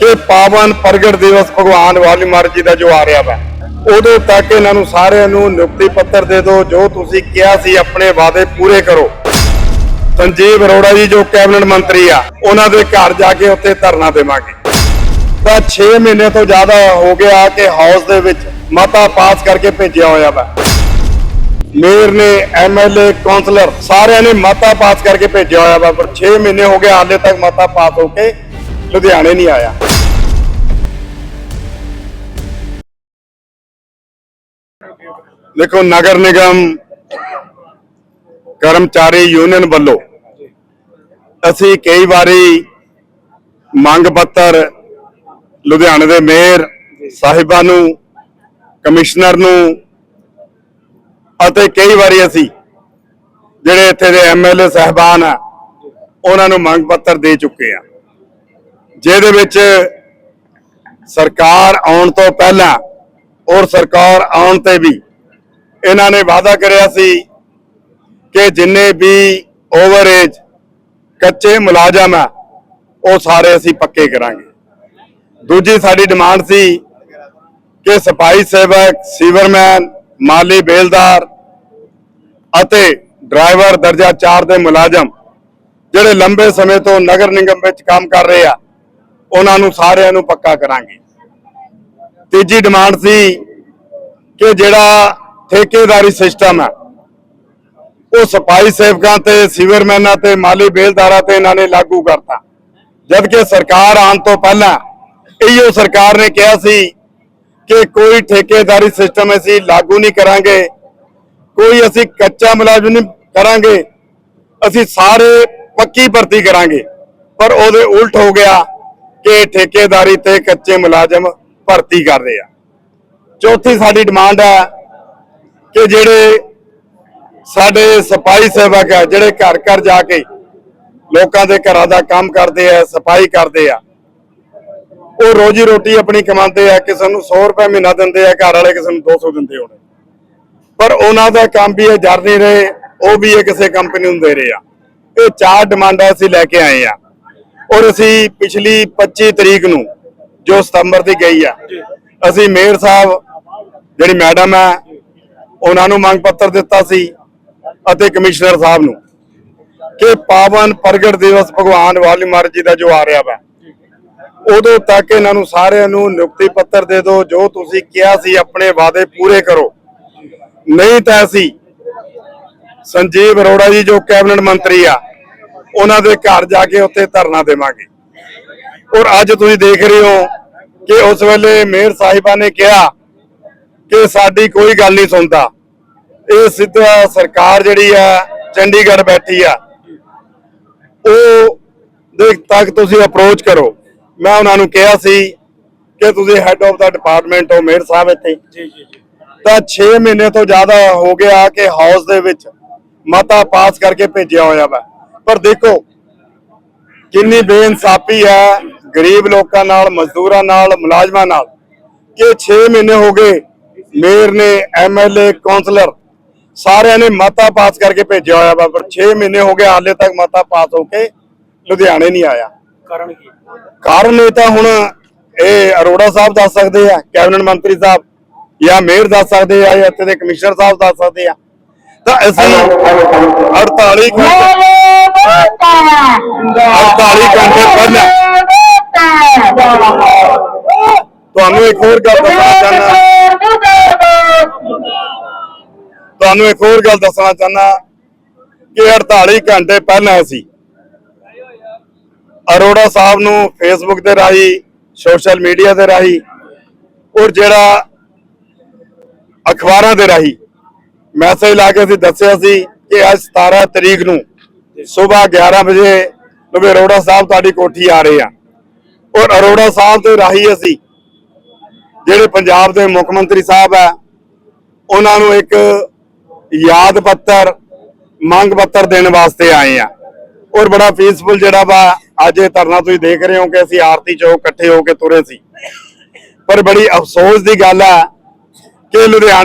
ਕਿ ਪਾਵਨ ਪ੍ਰਗਟ ਦਿਵਸ ਭਗਵਾਨ ਵਾਲੀ ਮਹਾਰਾਜ ਜੀ ਦਾ ਜੋ ਆ ਰਿਹਾ ਵਾ। ਉਦੋਂ ਤੱਕ ਇਹਨਾਂ ਨੂੰ ਸਾਰਿਆਂ ਨੂੰ ਨਿਯੁਕਤੀ ਪੱਤਰ ਦੇ ਦਿਓ, ਜੋ ਤੁਸੀਂ ਕਿਹਾ ਸੀ ਆਪਣੇ ਵਾਅਦੇ ਪੂਰੇ ਕਰੋ। ਸੰਜੀਵ ਅਰੋੜਾ ਜੀ ਜੋ ਕੈਬਨਿਟ ਮੰਤਰੀ ਆ, ਉਹਨਾਂ ਦੇ ਘਰ ਜਾ ਕੇ ਉੱਥੇ ਧਰਨਾ ਦੇਵਾਂਗੇ। ਤਾਂ 6 ਮਹੀਨੇ ਤੋਂ ਜ਼ਿਆਦਾ ਹੋ ਗਿਆ ਕਿ ਹਾਊਸ ਦੇ ਵਿੱਚ ਮਤਾ ਪਾਸ ਕਰਕੇ ਭੇਜਿਆ ਹੋਇਆ ਵਾ। ਮੇਅਰ ਨੇ ਐਮਐਲਏ ਕਾਉਂਸਲਰ ਸਾਰਿਆਂ ਨੇ ਮਤਾ ਪਾਸ ਕਰਕੇ ਭੇਜਿਆ ਹੋਇਆ ਵਾ, ਪਰ 6 ਮਹੀਨੇ ਹੋ ਗਏ ਹਾਲੇ ਤੱਕ ਮਤਾ ਪਾਸ ਹੋ ਕੇ ਲੁਧਿਆਣੇ ਨਹੀਂ ਆਇਆ। ਦੇਖੋ ਨਗਰ ਨਿਗਮ ਕਰਮਚਾਰੀ ਯੂਨੀਅਨ ਵੱਲੋਂ ਅਸੀਂ ਕਈ ਵਾਰੀ ਮੰਗ ਪੱਤਰ ਲੁਧਿਆਣੇ ਦੇ ਮੇਅਰ ਸਾਹਿਬਾਂ ਨੂੰ, ਕਮਿਸ਼ਨਰ ਨੂੰ ਅਤੇ ਕਈ ਵਾਰੀ ਅਸੀਂ ਜਿਹੜੇ ਇੱਥੇ ਦੇ ਐਮਐਲਏ ਸਹਿਬਾਨ ਆ, ਉਹਨਾਂ ਨੂੰ ਮੰਗ ਪੱਤਰ ਦੇ ਚੁੱਕੇ ਆ। ਜਿਹਦੇ ਵਿੱਚ ਸਰਕਾਰ ਆਉਣ ਤੋਂ ਪਹਿਲਾਂ ਔਰ ਸਰਕਾਰ ਆਉਣ ਤੇ ਵੀ ਇਹਨਾਂ ਨੇ ਵਾਅਦਾ ਕਰਿਆ ਸੀ ਕਿ ਜਿੰਨੇ ਵੀ ਓਵਰਏਜ ਕੱਚੇ ਮੁਲਾਜ਼ਮ ਆ, ਉਹ ਸਾਰੇ ਅਸੀਂ ਪੱਕੇ ਕਰਾਂਗੇ। ਦੂਜੀ ਸਾਡੀ ਡਿਮਾਂਡ ਸੀ ਕਿ ਸਫ਼ਾਈ ਸੇਵਕ, ਸੀਵਰਮੈਨ, ਮਾਲੀ ਬੇਲਦਾਰ ਅਤੇ ਡਰਾਈਵਰ ਦਰਜਾ 4 ਦੇ ਮੁਲਾਜ਼ਮ ਜਿਹੜੇ ਲੰਬੇ ਸਮੇਂ ਤੋਂ ਨਗਰ ਨਿਗਮ ਵਿੱਚ ਕੰਮ ਕਰ ਰਹੇ ਆ, ਉਹਨਾਂ ਨੂੰ ਸਾਰਿਆਂ ਨੂੰ ਪੱਕਾ ਕਰਾਂਗੇ। ਤੀਜੀ ਡਿਮਾਂਡ ਸੀ ਕਿ ਜਿਹੜਾ ਠੇਕੇਦਾਰੀ ਸਿਸਟਮ ਹੈ, ਉਹ ਸਫ਼ਾਈ ਸੇਵਕਾਂ ਤੇ, ਸੀਵਰਮੈਨਾਂ ਤੇ, ਮਾਲੀ ਬੇਲਦਾਰਾਂ ਤੇ ਇਹਨਾਂ ਨੇ ਲਾਗੂ ਕਰਤਾ। ਜਦ ਸਰਕਾਰ ਆਉਣ ਤੋਂ ਪਹਿਲਾਂ ਇਹੋ ਸਰਕਾਰ ਨੇ ਕਿਹਾ ਸੀ ਕਿ ਕੋਈ ਠੇਕੇਦਾਰੀ ਸਿਸਟਮ ਅਸੀਂ ਲਾਗੂ ਨਹੀਂ ਕਰਾਂਗੇ, ਕੋਈ ਅਸੀਂ ਕੱਚਾ ਮੁਲਾਜ਼ਮ ਨਹੀਂ ਕਰਾਂਗੇ, ਅਸੀਂ ਸਾਰੇ ਪੱਕੀ ਭਰਤੀ ਕਰਾਂਗੇ। ਪਰ ਉਹਦੇ ਉਲਟ ਹੋ ਗਿਆ ਕਿ ਠੇਕੇਦਾਰੀ ਤੇ ਕੱਚੇ ਮੁਲਾਜ਼ਮ ਭਰਤੀ ਕਰ ਰਹੇ ਆ। ਚੌਥੀ ਸਾਡੀ ਡਿਮਾਂਡ ਹੈ ਕਿ ਜਿਹੜੇ ਸਾਡੇ ਸਫ਼ਾਈ ਸੇਵਕ ਹੈ ਜਿਹੜੇ ਘਰ ਘਰ ਜਾ ਕੇ ਲੋਕਾਂ ਦੇ ਘਰਾਂ ਦਾ ਕੰਮ ਕਰਦੇ ਆ, ਸਫ਼ਾਈ ਕਰਦੇ ਆ, ਉਹ ਰੋਜੀ ਰੋਟੀ ਆਪਣੀ ਕਮਾਉਂਦੇ ਆ, ਕਿਸੇ ਨੂੰ 100 ਰੁਪਏ ਮਹੀਨਾ ਦਿੰਦੇ ਆ, ਘਰ ਵਾਲੇ ਕਿਸੇ ਨੂੰ 200 ਦਿੰਦੇ ਹੋਣੇ। ਪਰ ਉਹਨਾਂ ਦਾ ਕੰਮ ਵੀ ਇਹ ਜਰ ਨਹੀਂ ਰਹੇ, ਉਹ ਵੀ ਇਹ ਕਿਸੇ ਕੰਪਨੀ ਨੂੰ ਦੇ ਰਹੇ ਆ। ਇਹ ਚਾਰ ਡਿਮਾਂਡਾਂ ਅਸੀਂ ਲੈ ਕੇ ਆਏ ਆ। ਔਰ ਅਸੀਂ ਪਿਛਲੀ 25 ਤਰੀਕ ਨੂੰ ਜੋ ਸਤੰਬਰ ਦੀ ਗਈ ਆ। ਅਸੀਂ ਮੇਅਰ ਸਾਹਿਬ ਜਿਹੜੀ ਮੈਡਮ ਹੈ ਉਹਨਾਂ ਨੂੰ ਮੰਗ ਪੱਤਰ ਦਿੱਤਾ ਸੀ ਅਤੇ ਕਮਿਸ਼ਨਰ ਸਾਹਿਬ ਨੂੰ ਕਿ ਪਾਵਨ ਪ੍ਰਗਟ ਦਿਵਸ ਭਗਵਾਨ ਵਾਲੀਮਾਰ ਜੀ ਦਾ ਜੋ ਆ ਰਿਹਾ ਵਾ ਉਦੋਂ ਤੱਕ ਇਹਨਾਂ ਨੂੰ ਸਾਰਿਆਂ ਨੂੰ ਨਿਯੁਕਤੀ ਪੱਤਰ ਦੇ ਦਿਓ ਜੋ ਤੁਸੀਂ ਕਿਹਾ ਸੀ ਆਪਣੇ ਵਾਅਦੇ ਪੂਰੇ ਕਰੋ। ਨਹੀਂ ਤਾਂ ਅਸੀਂ ਸੰਜੀਵ ਅਰੋੜਾ ਜੀ ਜੋ ਕੈਬਨਿਟ ਮੰਤਰੀ ਆ ਉਹਨਾਂ ਦੇ ਘਰ ਜਾ ਕੇ ਉੱਥੇ ਧਰਨਾ ਦੇਵਾਂਗੇ। ਔਰ ਅੱਜ ਤੁਸੀਂ ਦੇਖ ਰਹੇ ਹੋ ਕਿ ਉਸ ਵੇਲੇ ਮੇਅਰ ਸਾਹਿਬਾ ਨੇ ਕਿਹਾ ਕਿ ਸਾਡੀ ਕੋਈ ਗੱਲ ਨਹੀਂ ਸੁਣਦਾ। ਇਹ ਸਿੱਧਾ ਸਰਕਾਰ ਜਿਹੜੀ ਆ ਚੰਡੀਗੜ੍ਹ ਬੈਠੀ ਆ। ਉਹ ਦੇ ਤੱਕ ਤੁਸੀਂ ਅਪਰੋਚ ਕਰੋ। ਮੈਂ ਉਹਨਾਂ ਨੂੰ ਕਿਹਾ ਸੀ ਕਿ ਤੁਸੀਂ ਹੈੱਡ ਆਫ ਦਾ ਡਿਪਾਰਟਮੈਂਟ ਹੋ ਮੇਅਰ ਸਾਹਿਬ ਇੱਥੇ। ਜੀ ਜੀ ਜੀ। ਤਾਂ 6 ਮਹੀਨੇ ਤੋਂ ਜ਼ਿਆਦਾ ਹੋ ਗਿਆ ਕਿ ਹਾਊਸ ਦੇ ਵਿੱਚ ਮਤਾ ਪਾਸ ਕਰਕੇ ਭੇਜਿਆ ਹੋਇਆ ਵਾ। ਪਰ ਦੇਖੋ ਕਿੰਨੀ ਬੇਇਨਸਾਫੀ ਹੈ ਗਰੀਬ ਲੋਕਾਂ ਨਾਲ ਮਜ਼ਦੂਰਾਂ ਨਾਲ ਮੁਲਾਜ਼ਮਾਂ ਨਾਲ ਕਿ 6 ਮਹੀਨੇ ਹੋ ਗਏ ਮੇਅਰ ਨੇ ਐਮਐਲਏ ਕਾਉਂਸਲਰ ਸਾਰਿਆਂ ਨੇ ਮਤਾ ਪਾਸ ਕਰਕੇ ਭੇਜਿਆ ਹੋਇਆ ਵਾ ਪਰ 6 ਮਹੀਨੇ ਹੋ ਗਏ ਹਾਲੇ ਤੱਕ ਮਤਾ ਪਾਸ ਹੋ ਕੇ ਲੁਧਿਆਣੇ ਨਹੀਂ ਆਇਆ। ਕਾਰਨ ਕੀ? ਕਾਰਨ ਇਹ ਤਾਂ ਹੁਣ ਇਹ ਅਰੋੜਾ ਸਾਹਿਬ ਦੱਸ ਸਕਦੇ ਆ ਕੈਬਨਿਟ ਮੰਤਰੀ ਸਾਹਿਬ ਜਾਂ ਮੇਅਰ ਦੱਸ ਸਕਦੇ ਆ ਜਾਂ ਇੱਥੇ ਦੇ ਕਮਿਸ਼ਨਰ ਸਾਹਿਬ ਦੱਸ ਸਕਦੇ ਆ। ਤਾਂ ਅਸੀਂ 48 ਘੰਟੇ 48 ਘੰਟੇ ਪਹਿਲਾਂ ਤੁਹਾਨੂੰ ਇੱਕ ਹੋਰ ਗੱਲ ਦੱਸਣਾ ਚਾਹੁੰਦਾ। ਤੁਹਾਨੂੰ ਇੱਕ ਹੋਰ ਗੱਲ ਦੱਸਣਾ ਚਾਹੁੰਦਾ ਕਿ 48 ਘੰਟੇ ਪਹਿਲਾਂ ਅਸੀਂ ਅਰੋੜਾ ਸਾਹਿਬ ਨੂੰ ਫੇਸਬੁੱਕ ਦੇ ਰਾਹੀਂ ਸੋਸ਼ਲ ਮੀਡੀਆ ਦੇ ਰਾਹੀਂ ਔਰ ਜਿਹੜਾ ਅਖਬਾਰਾਂ ਦੇ ਰਾਹੀਂ ਮੈਸੇਜ ਲਾ ਕੇ ਅਸੀਂ ਦੱਸਿਆ ਸੀ ਕਿ ਅੱਜ 17 ਤਰੀਕ ਨੂੰ ਸਵੇਰ 11 ਵਜੇ ਨਵੇਂ ਅਰੋੜਾ ਸਾਹਿਬ ਤੁਹਾਡੀ ਕੋਠੀ ਆ ਰਹੇ ਆ। ਔਰ ਅਰੋੜਾ ਸਾਹਿਬ ਦੇ ਰਾਹੀਂ ਅਸੀਂ ਜਿਹੜੇ ਪੰਜਾਬ ਦੇ ਮੁੱਖ ਮੰਤਰੀ ਸਾਹਿਬ ਆ ਉਹਨਾਂ ਨੂੰ ਇੱਕ ਯਾਦ ਪੱਤਰ, ਮੰਗ ਪੱਤਰ ਦੇਣ ਵਾਸਤੇ ਆਏ ਆ। ਔਰ ਬੜਾ ਪੀਸਫੁਲ ਜਿਹੜਾ ਵਾ, ਅੱਜ ਇਹ ਧਰਨਾ ਤੁਸੀਂ ਦੇਖ ਰਹੇ ਹੋ ਕਿ ਅਸੀਂ ਆਰਤੀ ਚੌਕ ਇਕੱਠੇ ਹੋ ਕੇ ਤੁਰੇ ਸੀ। ਪਰ ਬੜੀ ਅਫਸੋਸ ਦੀ ਗੱਲ ਆ ਕਿ ਲੁਧਿਆਣਾ